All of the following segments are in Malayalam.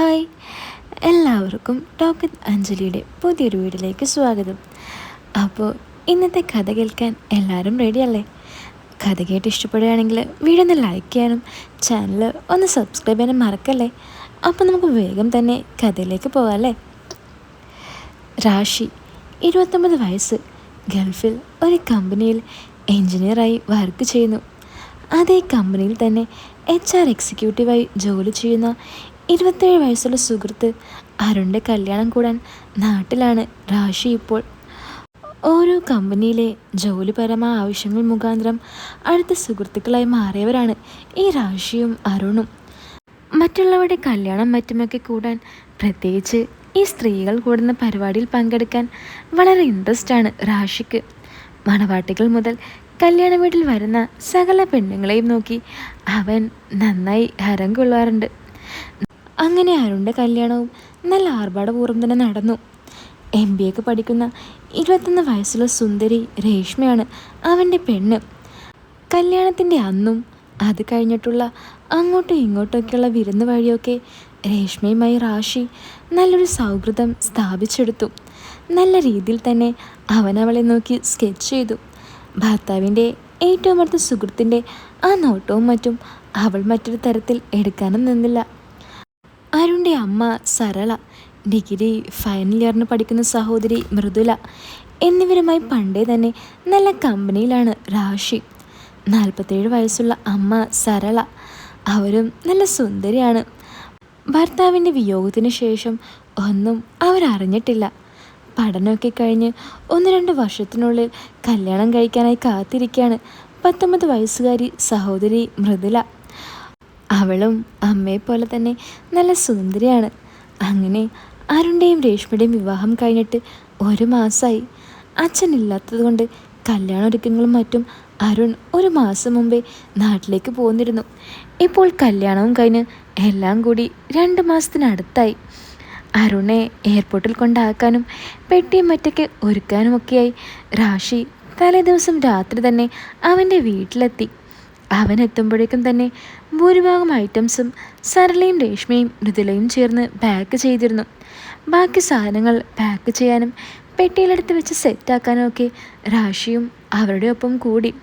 ഹായ്. എല്ലാവർക്കും ടോക്കൻ അഞ്ജലിയുടെ പുതിയൊരു വീഡിയോയിലേക്ക് സ്വാഗതം. അപ്പോൾ ഇന്നത്തെ കഥ കേൾക്കാൻ എല്ലാവരും റെഡിയല്ലേ കഥ കേട്ട് ഇഷ്ടപ്പെടുകയാണെങ്കിൽ വീഡിയോ ഒന്ന് ലൈക്ക് ചെയ്യാനും ചാനൽ ഒന്ന് സബ്സ്ക്രൈബ് ചെയ്യാനും മറക്കല്ലേ? അപ്പോൾ നമുക്ക് വേഗം തന്നെ കഥയിലേക്ക് പോകാമല്ലേ രാശി ഇരുപത്തൊമ്പത് വയസ്സ് ഗൾഫിൽ ഒരു കമ്പനിയിൽ എൻജിനീയറായി വർക്ക് ചെയ്യുന്നു. അതേ കമ്പനിയിൽ തന്നെ എച്ച് ആർ എക്സിക്യൂട്ടീവായി ജോലി ചെയ്യുന്ന ഇരുപത്തേഴ് വയസ്സുള്ള സുഹൃത്ത് അരുണിന്റെ കല്യാണം കൂടാൻ നാട്ടിലാണ് രാശി ഇപ്പോൾ. ഓരോ കമ്പനിയിലെ ജോലിപരമായ ആവശ്യങ്ങൾ മുഖാന്തരം അടുത്ത സുഹൃത്തുക്കളായി മാറിയവരാണ് ഈ രാശിയും അരുണും. മറ്റുള്ളവരുടെ കല്യാണം മറ്റുമൊക്കെ കൂടാൻ പ്രത്യേകിച്ച് ഈ സ്ത്രീകൾ കൂടുന്ന പരിപാടിയിൽ പങ്കെടുക്കാൻ വളരെ ഇൻട്രസ്റ്റ് ആണ് രാശിക്ക്. മണവാട്ടികൾ മുതൽ കല്യാണ വീട്ടിൽ വരുന്ന സകല പെണ്ണുങ്ങളെയും നോക്കി അവൻ നന്നായി ഹരം കൊള്ളാറുണ്ട് അങ്ങനെ അരുണിന്റെ കല്യാണവും നല്ല ആർഭാടപൂർവം തന്നെ നടന്നു. എം ബി എക്ക് പഠിക്കുന്ന ഇരുപത്തൊന്ന് വയസ്സുള്ള സുന്ദരി രേഷ്മയാണ് അവന്റെ പെണ്ണ്. കല്യാണത്തിന്റെ അന്നും അത് കഴിഞ്ഞിട്ടുള്ള അങ്ങോട്ടും ഇങ്ങോട്ടൊക്കെയുള്ള വിരുന്ന് വഴിയൊക്കെ രേഷ്മയുമായി റാഷി നല്ലൊരു സൗഹൃദം സ്ഥാപിച്ചെടുത്തു. നല്ല രീതിയിൽ തന്നെ അവൻ അവളെ നോക്കി സ്കെച്ച് ചെയ്തു. ഭർത്താവിന്റെ ഏറ്റവും അടുത്ത സുഹൃത്തിന്റെ ആ നോട്ടവും മറ്റും അവൾ മറ്റൊരു തരത്തിൽ എടുക്കാനും നിന്നില്ല. അരുണിന്റെ അമ്മ സരള ഡിഗ്രി ഫൈനൽ ഇയറിന് പഠിക്കുന്ന സഹോദരി മൃദുല എന്നിവരുമായി പണ്ടേ തന്നെ നല്ല കമ്പനിയിലാണ് രാശി. നാൽപ്പത്തേഴ് വയസ്സുള്ള അമ്മ സരള അവരും നല്ല സുന്ദരിയാണ്. ഭർത്താവിന്റെ വിയോഗത്തിന് ശേഷം ഒന്നും അവരറിഞ്ഞിട്ടില്ല. പഠനമൊക്കെ കഴിഞ്ഞ് ഒന്ന് രണ്ട് വർഷത്തിനുള്ളിൽ കല്യാണം കഴിക്കാനായി കാത്തിരിക്കുകയാണ് പത്തൊമ്പത് വയസ്സുകാരി സഹോദരി മൃദുല. അവളും അമ്മയെപ്പോലെ തന്നെ നല്ല സുന്ദരിയാണ്. അങ്ങനെ അരുണിന്റെയും രേഷ്മയുടെയും വിവാഹം കഴിഞ്ഞിട്ട് ഒരു മാസമായി അച്ഛനില്ലാത്തത് കൊണ്ട് കല്യാണ ഒരുക്കങ്ങളും മറ്റും അരുൺ ഒരു മാസം മുമ്പേ നാട്ടിലേക്ക് പോന്നിരുന്നു. ഇപ്പോൾ കല്യാണവും കഴിഞ്ഞ് എല്ലാം കൂടി രണ്ട് മാസത്തിനടുത്തായി. അരുണെ എയർപോർട്ടിൽ കൊണ്ടാക്കാനും പെട്ടിയും മറ്റൊക്കെ ഒരുക്കാനുമൊക്കെയായി. രാശി തലേ ദിവസം രാത്രി തന്നെ അവന്റെ വീട്ടിലെത്തി. അവൻ എത്തുമ്പോഴേക്കും തന്നെ ഭൂരിഭാഗം ഐറ്റംസും സരളയും രേഷ്മയും മൃദുലയും ചേർന്ന് പാക്ക് ചെയ്തിരുന്നു. ബാക്കി സാധനങ്ങൾ പാക്ക് ചെയ്യാനും പെട്ടിയിലെടുത്ത് വെച്ച് സെറ്റാക്കാനും ഒക്കെ രാശിയും അവരുടെ ഒപ്പം കൂടി.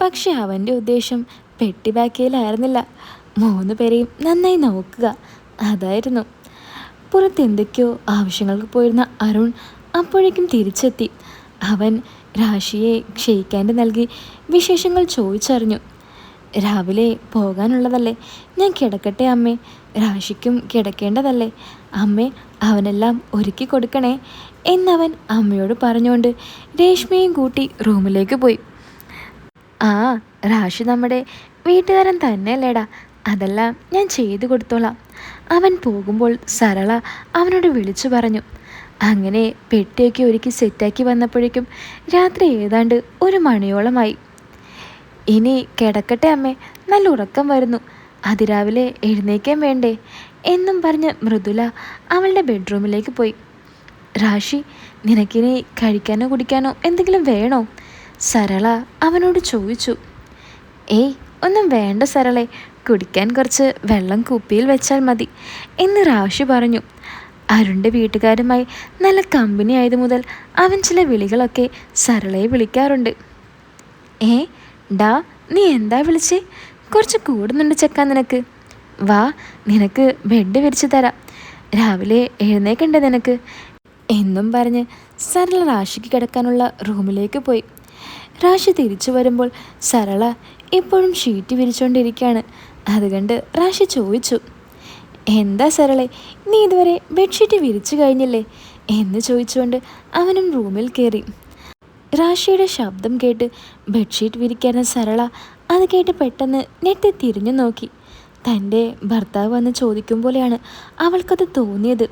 പക്ഷെ അവന്റെ ഉദ്ദേശം പെട്ടി ബാക്കിയിലായിരുന്നില്ല മൂന്ന് പേരെയും നന്നായി നോക്കുക അതായിരുന്നു. പുറത്ത് എന്തൊക്കെയോ ആവശ്യങ്ങൾക്ക് പോയിരുന്ന അരുൺ അപ്പോഴേക്കും തിരിച്ചെത്തി. അവൻ രാശിയെ ക്ഷയിക്കാന്റെ നൽകി വിശേഷങ്ങൾ ചോദിച്ചറിഞ്ഞു. രാവിലെ പോകാനുള്ളതല്ലേ? ഞാൻ കിടക്കട്ടെ അമ്മേ. രാശിക്കും കിടക്കേണ്ടതല്ലേ? അമ്മേ അവനെല്ലാം ഒരുക്കി കൊടുക്കണേ. എന്നവൻ അമ്മയോട് പറഞ്ഞുകൊണ്ട് രേഷ്മയും കൂട്ടി റൂമിലേക്ക് പോയി. ആ രാശി നമ്മുടെ വീട്ടുകാരൻ തന്നെയല്ലേടാ. അതെല്ലാം ഞാൻ ചെയ്തു കൊടുത്തോളാം. അവൻ പോകുമ്പോൾ സരള അവനോട് വിളിച്ചു പറഞ്ഞു. അങ്ങനെ പെട്ടിയൊക്കെ ഒരുക്കി സെറ്റാക്കി വന്നപ്പോഴേക്കും രാത്രി ഏതാണ്ട് ഒരു മണിയോളമായി. ഇനി കിടക്കട്ടെ അമ്മേ നല്ല ഉറക്കം വരുന്നു. അതിരാവിലെ എഴുന്നേക്കാൻ വേണ്ടേ എന്നും പറഞ്ഞ് മൃദുല അവളുടെ ബെഡ്റൂമിലേക്ക് പോയി. റാഷി നിനക്കിനി കഴിക്കാനോ കുടിക്കാനോ എന്തെങ്കിലും വേണോ? സരള അവനോട് ചോദിച്ചു. ഏയ് ഒന്നും വേണ്ട സരളെ. കുടിക്കാൻ കുറച്ച് വെള്ളം കുപ്പിയിൽ വെച്ചാൽ മതി എന്ന് റാഷി പറഞ്ഞു. അരുണിന്റെ വീട്ടുകാരുമായി നല്ല കമ്പനി ആയതു മുതൽ അവൻ ചില വിളികളൊക്കെ സരളയെ വിളിക്കാറുണ്ട്. ഏ ഡാ നീ എന്താ വിളിച്ചേ? കുറച്ച് കൂടുന്നുണ്ട് ചെക്കാൻ നിനക്ക്. വാ നിനക്ക് ബെഡ് വിരിച്ചു തരാം. രാവിലെ എഴുന്നേക്കണ്ടേ നിനക്ക്? എന്നും പറഞ്ഞ് സരള റാഷിക്ക് കിടക്കാനുള്ള റൂമിലേക്ക് പോയി. റാഷി തിരിച്ചു വരുമ്പോൾ സരള ഇപ്പോഴും ഷീറ്റ് വിരിച്ചുകൊണ്ടിരിക്കുകയാണ് അതുകൊണ്ട് റാഷി ചോദിച്ചു എന്താ സരളെ നീ ഇതുവരെ ബെഡ്ഷീറ്റ് വിരിച്ചു കഴിഞ്ഞില്ലേ? എന്ന് ചോദിച്ചുകൊണ്ട് അവനും റൂമിൽ കയറി റാഷിയുടെ ശബ്ദം കേട്ട് ബെഡ്ഷീറ്റ് വിരിക്കാന സരള അത് കേട്ട് പെട്ടെന്ന് നെറ്റി തിരിഞ്ഞു നോക്കി. തന്റെ ഭർത്താവ് വന്ന് ചോദിക്കും പോലെയാണ് അവൾക്കത് തോന്നിയത്.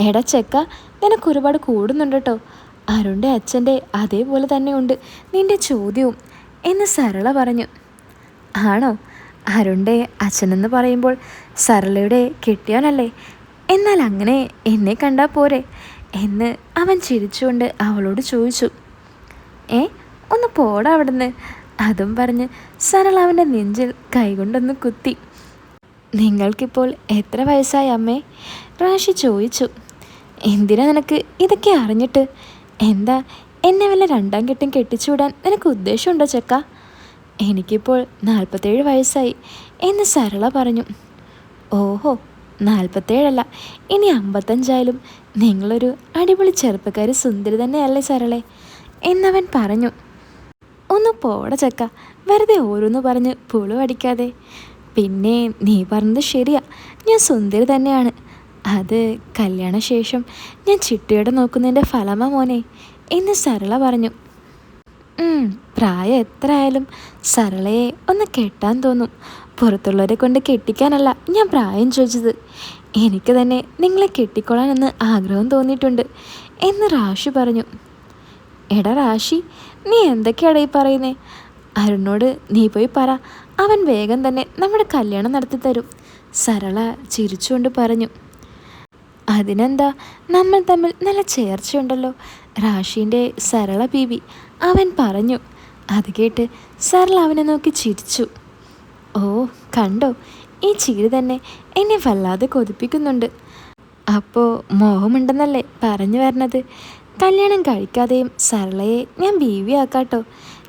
എടാ ചെക്ക നിനക്ക് ഒരുപാട് കൂടുന്നുണ്ട് കേട്ടോ അരുണിന്റെ അച്ഛന്റെ അതേപോലെ തന്നെയുണ്ട് നിന്റെ ചോദ്യവും എന്ന് സരള പറഞ്ഞു. ആണോ? അരുണിന്റെ അച്ഛനെന്ന് പറയുമ്പോൾ സരളയുടെ കെട്ടിയവനല്ലേ എന്നാൽ അങ്ങനെ എന്നെ കണ്ടാൽ പോരെ എന്ന് അവൻ ചിരിച്ചുകൊണ്ട് അവളോട് ചോദിച്ചു. ഏ ഒന്ന് പോടാ അവിടുന്ന് അതും പറഞ്ഞ് സരള അവന്റെ നെഞ്ചിൽ കൈകൊണ്ടൊന്ന് കുത്തി. നിങ്ങൾക്കിപ്പോൾ എത്ര വയസ്സായി അമ്മേ? റാഷി ചോദിച്ചു. എന്തിനാ നിനക്ക് ഇതൊക്കെ അറിഞ്ഞിട്ട്? എന്താ എന്നെ വല്ല രണ്ടാം കെട്ടും കെട്ടിച്ചുവിടാൻ നിനക്ക് ഉദ്ദേശമുണ്ടോ ചെക്ക? എനിക്കിപ്പോൾ നാൽപ്പത്തേഴ് വയസ്സായി എന്ന് സരള പറഞ്ഞു. ഓഹോ നാൽപ്പത്തേഴല്ല. ഇനി അമ്പത്തഞ്ചായാലും നിങ്ങളൊരു അടിപൊളി ചെറുപ്പക്കാരി സുന്ദരി തന്നെയല്ലേ സരളെ എന്നവൻ പറഞ്ഞു. ഒന്ന് പോട ചക്ക വെറുതെ ഓരോന്ന് പറഞ്ഞ് പുളു അടിക്കാതെ. പിന്നെ നീ പറഞ്ഞത് ശരിയാ ഞാൻ സുന്ദരി തന്നെയാണ്. അത് കല്യാണശേഷം ഞാൻ ചിട്ടിയോടെ നോക്കുന്നതിന്റെ ഫലമാ മോനെ എന്ന് സരള പറഞ്ഞു. പ്രായം എത്ര ആയാലും സരളയെ ഒന്ന് കെട്ടാൻ തോന്നും. പുറത്തുള്ളവരെ കൊണ്ട് കെട്ടിക്കാനല്ല ഞാൻ പ്രായം ചോദിച്ചത്. എനിക്ക് തന്നെ നിങ്ങളെ കെട്ടിക്കൊള്ളാനെന്ന് ആഗ്രഹം തോന്നിയിട്ടുണ്ട്. എന്ന് റാഷി പറഞ്ഞു. എടാ റാഷി നീ എന്തൊക്കെയാടാ ഈ പറയുന്നേ? അരുണോട് നീ പോയി പറ. അവൻ വേഗം തന്നെ നമ്മുടെ കല്യാണം നടത്തി തരും. സരള ചിരിച്ചുകൊണ്ട് പറഞ്ഞു. അതിനെന്താ? നമ്മൾ തമ്മിൽ നല്ല ചേർച്ചയുണ്ടല്ലോ. റാഷിന്റെ സരള ബീവി. അവൻ പറഞ്ഞു. അത് കേട്ട് സരള അവനെ നോക്കി ചിരിച്ചു. ഓ കണ്ടോ? ഈ ചിരി തന്നെ എന്നെ വല്ലാതെ കൊതിപ്പിക്കുന്നുണ്ട്. അപ്പോൾ മോഹമുണ്ടെന്നല്ലേ പറഞ്ഞു വരണത്? കല്യാണം കഴിക്കാതെയും സരളയെ ഞാൻ ബീവി ആക്കാട്ടോ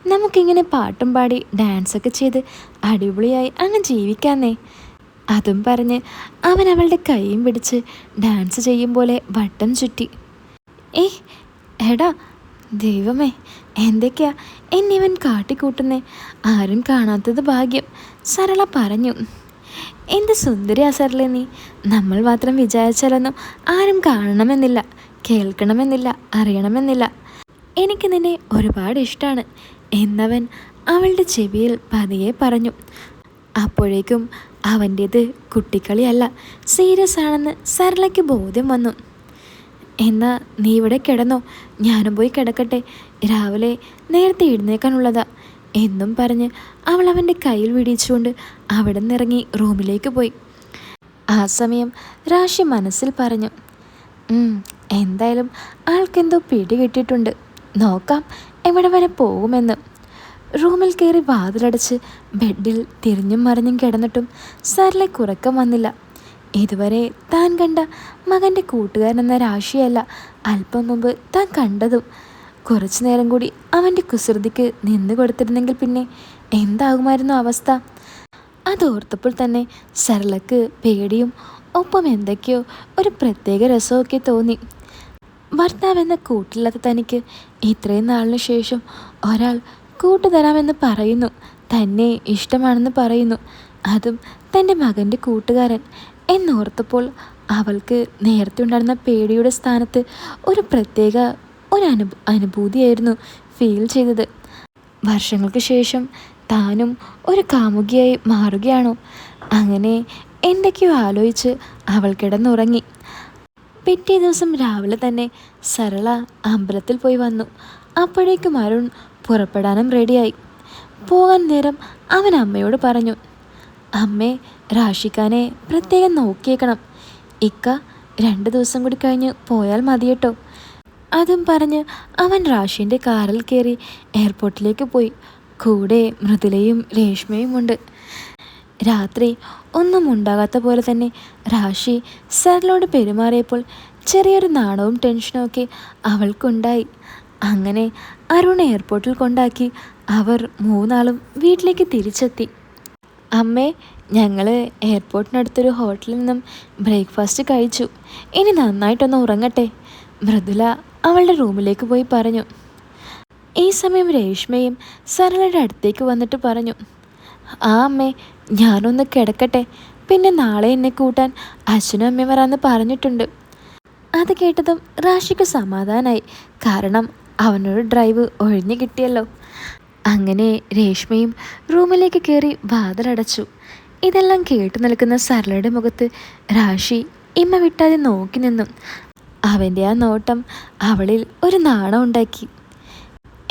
നമുക്കിങ്ങനെ പാട്ടും പാടി ഡാൻസൊക്കെ ചെയ്ത് അടിപൊളിയായി അങ്ങ് ജീവിക്കാന്നേ. അതും പറഞ്ഞ് അവൻ അവളുടെ കൈയും പിടിച്ച് ഡാൻസ് ചെയ്യും പോലെ വട്ടം ചുറ്റി. ഏ എടാ ദൈവമേ എന്തൊക്കെയാ? എന്നിവൻ കാട്ടിക്കൂട്ടുന്നേ. ആരും കാണാത്തത് ഭാഗ്യം. സരള പറഞ്ഞു എന്ത് സുന്ദരിയാ സരളെ നീ. നമ്മൾ മാത്രം വിചാരിച്ചാലൊന്നും ആരും കാണണമെന്നില്ല കേൾക്കണമെന്നില്ല അറിയണമെന്നില്ല. എനിക്ക് നിന്നെ ഒരുപാട് ഇഷ്ടമാണ് എന്നവൻ അവളുടെ ചെവിയിൽ പതിയെ പറഞ്ഞു. അപ്പോഴേക്കും അവന്റേത് കുട്ടിക്കളിയല്ല സീരിയസ് ആണെന്ന് സരളയ്ക്ക് ബോധ്യം വന്നു. എന്നാ നീ ഇവിടെ കിടന്നോ ഞാനും പോയി കിടക്കട്ടെ രാവിലെ നേരത്തെ എഴുന്നേക്കാനുള്ളതാ. എന്നും പറഞ്ഞ് അവൾ അവന്റെ കയ്യിൽ വിടിച്ചുകൊണ്ട് അവിടെ നിന്നിറങ്ങി റൂമിലേക്ക് പോയി. ആ സമയം രാശി മനസ്സിൽ പറഞ്ഞു എന്തായാലും ആൾക്കെന്തോ പിടി കിട്ടിയിട്ടുണ്ട്. നോക്കാം എവിടെ വരെ പോകുമെന്ന്. റൂമിൽ കയറി വാതിലടച്ച് ബെഡിൽ തിരിഞ്ഞും മറിഞ്ഞും കിടന്നിട്ടും സാറിലെ കുറക്കം വന്നില്ല. ഇതുവരെ താൻ കണ്ട മകന്റെ കൂട്ടുകാരൻ എന്ന രാശിയല്ല അല്പം മുമ്പ് താൻ കണ്ടതും. കുറച്ചു നേരം കൂടി അവന്റെ കുസൃതിക്ക് നിന്ന് കൊടുത്തിരുന്നെങ്കിൽ പിന്നെ എന്താകുമായിരുന്നു അവസ്ഥ? അതോർത്തപ്പോൾ തന്നെ സരളക്ക് പേടിയും ഒപ്പം എന്തൊക്കെയോ ഒരു പ്രത്യേക രസമൊക്കെ തോന്നി. ഭർത്താവെന്ന കൂട്ടില്ലാത്ത തനിക്ക് ഇത്രയും നാളിന് ശേഷം ഒരാൾ കൂട്ടുതരാമെന്ന് പറയുന്നു. തന്നെ ഇഷ്ടമാണെന്ന് പറയുന്നു. അതും തന്റെ മകന്റെ കൂട്ടുകാരൻ എന്നോർത്തപ്പോൾ അവൾക്ക് നേരത്തെ ഉണ്ടായിരുന്ന പേടിയുടെ സ്ഥാനത്ത് ഒരു പ്രത്യേക ഒരു അനു അനുഭൂതിയായിരുന്നു ഫീൽ ചെയ്തത്. വർഷങ്ങൾക്ക് ശേഷം താനും ഒരു കാമുകിയായി മാറുകയാണോ. അങ്ങനെ എന്തൊക്കെയോ ആലോചിച്ച് അവൾ കിടന്നുറങ്ങി. പിറ്റേ ദിവസം രാവിലെ തന്നെ സരള അമ്പലത്തിൽ പോയി വന്നു. അപ്പോഴേക്കും അരുൺ പുറപ്പെടാനും റെഡിയായി പോകാൻ നേരം അവൻ അമ്മയോട് പറഞ്ഞു അമ്മേ റാഷിക്കാനെ പ്രത്യേകം നോക്കിയേക്കണം. ഇക്ക രണ്ട് ദിവസം കൂടി കഴിഞ്ഞ് പോയാൽ മതി അതും പറഞ്ഞ് അവൻ റാഷിന്റെ കാറിൽ കയറി എയർപോർട്ടിലേക്ക് പോയി. കൂടെ മൃദുലയും രേഷ്മയും ഉണ്ട്. രാത്രി ഒന്നും ഉണ്ടാകാത്ത പോലെ തന്നെ റാഷി സാറിനോട് പെരുമാറിയപ്പോൾ ചെറിയൊരു നാണവും ടെൻഷനും ഒക്കെ അവൾക്കുണ്ടായി. അങ്ങനെ അരുൺ എയർപോർട്ടിൽ കൊണ്ടാക്കി അവർ മൂന്നാളും വീട്ടിലേക്ക് തിരിച്ചെത്തി. അമ്മേ ഞങ്ങൾ എയർപോർട്ടിനടുത്തൊരു ഹോട്ടലിൽ നിന്നും ബ്രേക്ക്ഫാസ്റ്റ് കഴിച്ചു. ഇനി നന്നായിട്ടൊന്ന് ഉറങ്ങട്ടെ. മൃദുല അവളുടെ റൂമിലേക്ക് പോയി പറഞ്ഞു. ഈ സമയം രേഷ്മയും സരളയുടെ അടുത്തേക്ക് വന്നിട്ട് പറഞ്ഞു. ആ അമ്മേ ഞാനൊന്ന് കിടക്കട്ടെ. പിന്നെ നാളെ എന്നെ കൂട്ടാൻ അച്ഛനും അമ്മയും വരാമെന്ന് പറഞ്ഞിട്ടുണ്ട്. അത് കേട്ടതും റാഷിക്ക് സമാധാനമായി കാരണം അവനൊരു ഡ്രൈവ് ഒഴിഞ്ഞു കിട്ടിയല്ലോ. അങ്ങനെ രേഷ്മയും റൂമിലേക്ക് കയറി വാതിലടച്ചു. ഇതെല്ലാം കേട്ടു നിൽക്കുന്ന സരളയുടെ മുഖത്ത് രാശി ഇമ്മ വിട്ടാതെ നോക്കി നിന്നു. അവന്റെ ആ നോട്ടം അവളിൽ ഒരു നാണം ഉണ്ടാക്കി.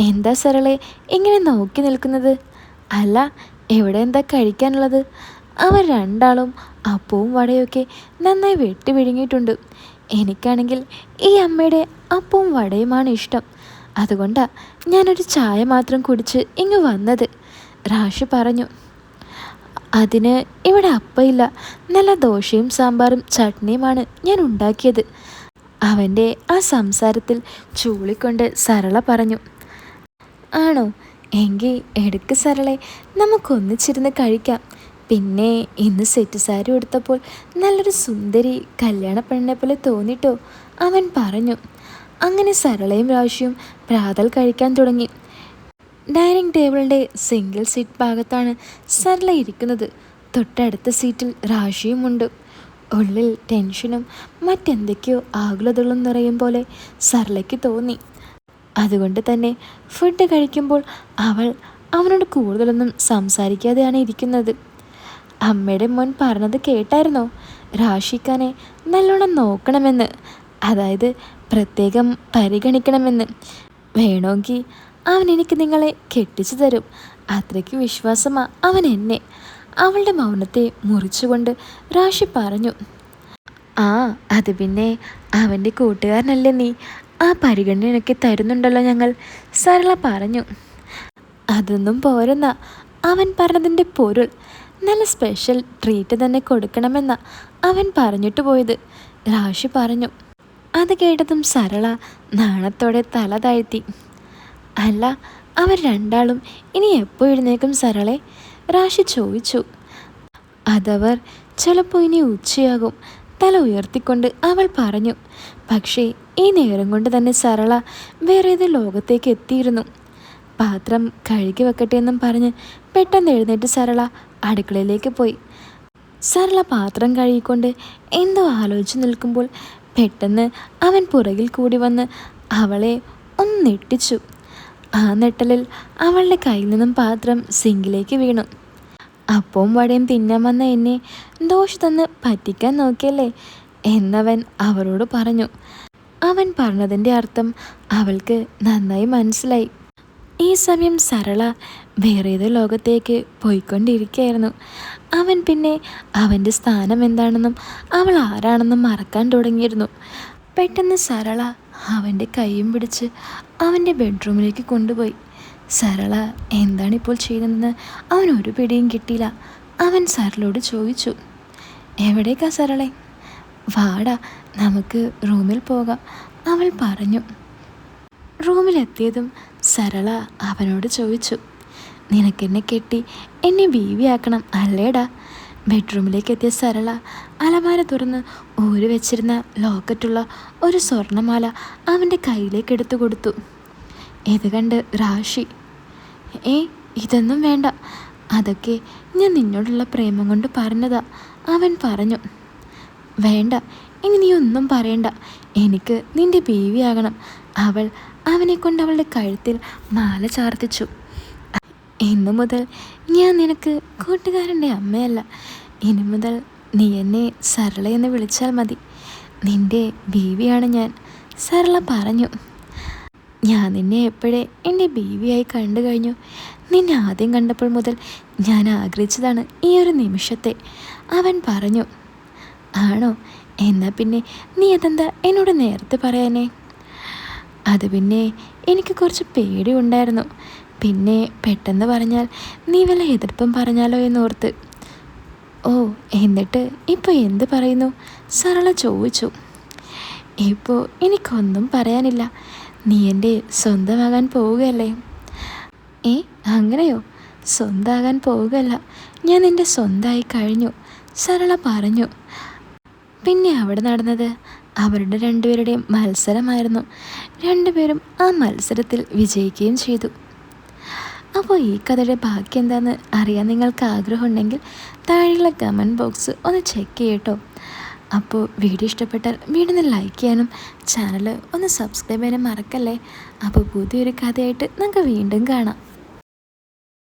എന്താ സരളെ ഇങ്ങനെ നോക്കി നിൽക്കുന്നത്? അല്ല എവിടെ എന്താ കഴിക്കാനുള്ളത്? അവർ രണ്ടാളും അപ്പവും വടയൊക്കെ നന്നായി വെട്ടി വിഴുങ്ങിയിട്ടുണ്ട്. എനിക്കാണെങ്കിൽ ഈ അമ്മയുടെ അപ്പവും വടയുമാണ് ഇഷ്ടം. അതുകൊണ്ടാണ് ഞാനൊരു ചായ മാത്രം കുടിച്ച് ഇങ്ങ് വന്നത്. റാഷി പറഞ്ഞു അതിന് ഇവിടെ അപ്പയില്ല. നല്ല ദോശയും സാമ്പാറും ചട്നിയുമാണ് ഞാൻ ഉണ്ടാക്കിയത്. അവന്റെ ആ സംസാരത്തിൽ ചൂളിക്കൊണ്ട് സരള പറഞ്ഞു. ആണോ? എങ്കിൽ എടുക്ക് സരളെ നമുക്കൊന്നിച്ചിരുന്ന് കഴിക്കാം. പിന്നെ ഇന്ന് സെറ്റ് സാരി ഉടുത്തപ്പോൾ നല്ലൊരു സുന്ദരി കല്യാണ പെണ്ണിനെ പോലെ തോന്നിട്ടോ? അവൻ പറഞ്ഞു. അങ്ങനെ സരളയും രാശിയും പ്രാതൽ കഴിക്കാൻ തുടങ്ങി. ഡൈനിങ് ടേബിളിന്റെ സിംഗിൾ സീറ്റ് ഭാഗത്താണ് സരള ഇരിക്കുന്നത്. തൊട്ടടുത്ത സീറ്റിൽ റാഷിയുമുണ്ട് ഉള്ളിൽ ടെൻഷനും മറ്റെന്തൊക്കെയോ ആകുലതകളും നിറയും പോലെ സർലയ്ക്ക് തോന്നി. അതുകൊണ്ട് തന്നെ ഫുഡ് കഴിക്കുമ്പോൾ അവൾ അവനോട് കൂടുതലൊന്നും സംസാരിക്കാതെയാണ് ഇരിക്കുന്നത്. അമ്മയുടെ മോൻ പറഞ്ഞത് കേട്ടായിരുന്നോ? രാശിക്കാനെ നല്ലോണം നോക്കണമെന്ന് അതായത് പ്രത്യേകം പരിഗണിക്കണമെന്ന്. വേണമെങ്കിൽ അവൻ എനിക്ക് നിങ്ങളെ കെട്ടിച്ചു തരും. അത്രയ്ക്ക് വിശ്വാസമാ അവൻ എന്നെ. അവളുടെ മൗനത്തെ മുറിച്ചുകൊണ്ട് റാഷി പറഞ്ഞു ആ അത് പിന്നെ അവന്റെ കൂട്ടുകാരനല്ലേ നീ? ആ പരിഗണന എനിക്ക് തരുന്നുണ്ടല്ലോ ഞങ്ങൾ സരള പറഞ്ഞു. അതൊന്നും പോരെന്ന. അവൻ പറഞ്ഞതിന്റെ പൊരുൾ. നല്ല സ്പെഷ്യൽ ട്രീറ്റ് തന്നെ കൊടുക്കണമെന്ന അവൻ പറഞ്ഞിട്ട് പോയത് രാശി പറഞ്ഞു. അത് കേട്ടതും സരള നാണത്തോടെ തല താഴ്ത്തി. അല്ല അവർ രണ്ടാളും ഇനി എപ്പോൾ എഴുന്നേക്കും സരളെ? റാഷി ചോദിച്ചു. അതവർ ചിലപ്പോൾ ഇനി ഉച്ചയാകും. തല ഉയർത്തിക്കൊണ്ട് അവൾ പറഞ്ഞു പക്ഷേ ഈ നേരം കൊണ്ട് തന്നെ സരള വേറെ ഏത് ലോകത്തേക്ക് എത്തിയിരുന്നു. പാത്രം കഴുകി വെക്കട്ടെ എന്നും പറഞ്ഞ് പെട്ടെന്ന് എഴുന്നേറ്റ് സരള അടുക്കളയിലേക്ക് പോയി. സരള പാത്രം കഴുകിക്കൊണ്ട് എന്തോ ആലോചിച്ച് നിൽക്കുമ്പോൾ പെട്ടെന്ന് അവൻ പുറകിൽ കൂടി വന്ന് അവളെ ഒന്ന് നെട്ടിച്ചു ആ നെട്ടലിൽ അവളുടെ കയ്യിൽ നിന്നും പാത്രം സിങ്കിലേക്ക് വീണു. അപ്പവും വടയും തിന്നാൻ വന്ന എന്നെ ദോഷ തന്ന് പറ്റിക്കാൻ നോക്കിയല്ലേ എന്നവൻ അവരോട് പറഞ്ഞു. അവൻ പറഞ്ഞതിന്റെ അർത്ഥം അവൾക്ക് നന്നായി മനസ്സിലായി. ഈ സമയം സരള വേറെ ഏതോ ലോകത്തേക്ക് പോയിക്കൊണ്ടിരിക്കുകയായിരുന്നു. അവൻ പിന്നെ അവന്റെ സ്ഥാനം എന്താണെന്നും അവൾ ആരാണെന്നും മറക്കാൻ തുടങ്ങിയിരുന്നു. പെട്ടെന്ന് സരള അവന്റെ കൈയും പിടിച്ച് അവന്റെ ബെഡ്റൂമിലേക്ക് കൊണ്ടുപോയി. സരള എന്താണിപ്പോൾ ചെയ്യുന്നതെന്ന്? അവൻ ഒരു പിടിയും കിട്ടിയില്ല. അവൻ സരളോട് ചോദിച്ചു. എവിടേക്കാ സരളെ? വാടാ നമുക്ക് റൂമിൽ പോകാം അവൾ പറഞ്ഞു. റൂമിലെത്തിയതും സരള അവനോട് ചോദിച്ചു. നിനക്കെന്നെ കെട്ടി എന്നെ ബീവിയാക്കണം അല്ലേടാ? ബെഡ്റൂമിലേക്ക് എത്തിയ സരള അലമാര തുറന്ന് ഊരി വെച്ചിരുന്ന ലോക്കറ്റുള്ള ഒരു സ്വർണമാല അവന്റെ കയ്യിലേക്ക് എടുത്തു കൊടുത്തു. ഇത് കണ്ട് റാഷി ഏ ഇതൊന്നും വേണ്ട. അതൊക്കെ ഞാൻ നിന്നോടുള്ള പ്രേമം കൊണ്ട് പറഞ്ഞതാ അവൻ പറഞ്ഞു. വേണ്ട ഇനി നീ ഒന്നും പറയണ്ട. എനിക്ക് നിന്റെ ബീവിയാകണം അവൾ അവനെ കൊണ്ട് അവളുടെ കഴുത്തിൽ മാല ചാർത്തിച്ചു. ഇന്നു മുതൽ ഞാൻ നിനക്ക് കൂട്ടുകാരന്റെ അമ്മയല്ല. ഇനി മുതൽ നീ എന്നെ സരള എന്ന് വിളിച്ചാൽ മതി. നിന്റെ ബീവിയാണ് ഞാൻ. സരള പറഞ്ഞു. ഞാൻ നിന്നെ എപ്പോഴേ എന്റെ ബീവിയായി കണ്ടു കഴിഞ്ഞു. നിന്നെ ആദ്യം കണ്ടപ്പോൾ മുതൽ ഞാൻ ആഗ്രഹിച്ചതാണ് ഈ ഒരു നിമിഷത്തെ. അവൻ പറഞ്ഞു ആണോ? എന്നാൽ പിന്നെ നീ അതെന്താ എന്നോട് നേരത്തെ പറയാനേ? അത് പിന്നെ എനിക്ക് കുറച്ച് പേടി ഉണ്ടായിരുന്നു പിന്നെ പെട്ടെന്ന് പറഞ്ഞാൽ നീ വല്ല എതിർപ്പം പറഞ്ഞാലോ എന്നോർത്ത്. ഓ എന്നിട്ട് ഇപ്പോൾ എന്ത് പറയുന്നു? സരള ചോദിച്ചു. ഇപ്പോൾ എനിക്കൊന്നും പറയാനില്ല. നീ എന്റെ സ്വന്തമാകാൻ പോവുകയല്ലേ? ഏ അങ്ങനെയോ? സ്വന്തമാകാൻ പോവുകയല്ല. ഞാൻ എന്റെ സ്വന്തമായി കഴിഞ്ഞു. സരള പറഞ്ഞു. പിന്നെ അവിടെ നടന്നത്? അവരുടെ രണ്ടുപേരുടെയും മത്സരമായിരുന്നു. രണ്ടുപേരും ആ മത്സരത്തിൽ വിജയിക്കുകയും ചെയ്തു. അപ്പോൾ ഈ കഥയുടെ ബാക്കി എന്താണെന്ന് അറിയാൻ നിങ്ങൾക്ക് ആഗ്രഹമുണ്ടെങ്കിൽ താഴെയുള്ള കമന്റ് ബോക്സ് ഒന്ന് ചെക്ക് ചെയ്യട്ടോ. അപ്പോൾ വീഡിയോ ഇഷ്ടപ്പെട്ടാൽ വീഡിയോ ഒന്ന് ലൈക്ക് ചെയ്യാനും ചാനൽ ഒന്ന് സബ്സ്ക്രൈബ് ചെയ്യാനും മറക്കല്ലേ? അപ്പോൾ പുതിയൊരു കഥയായിട്ട് നമുക്ക് വീണ്ടും കാണാം.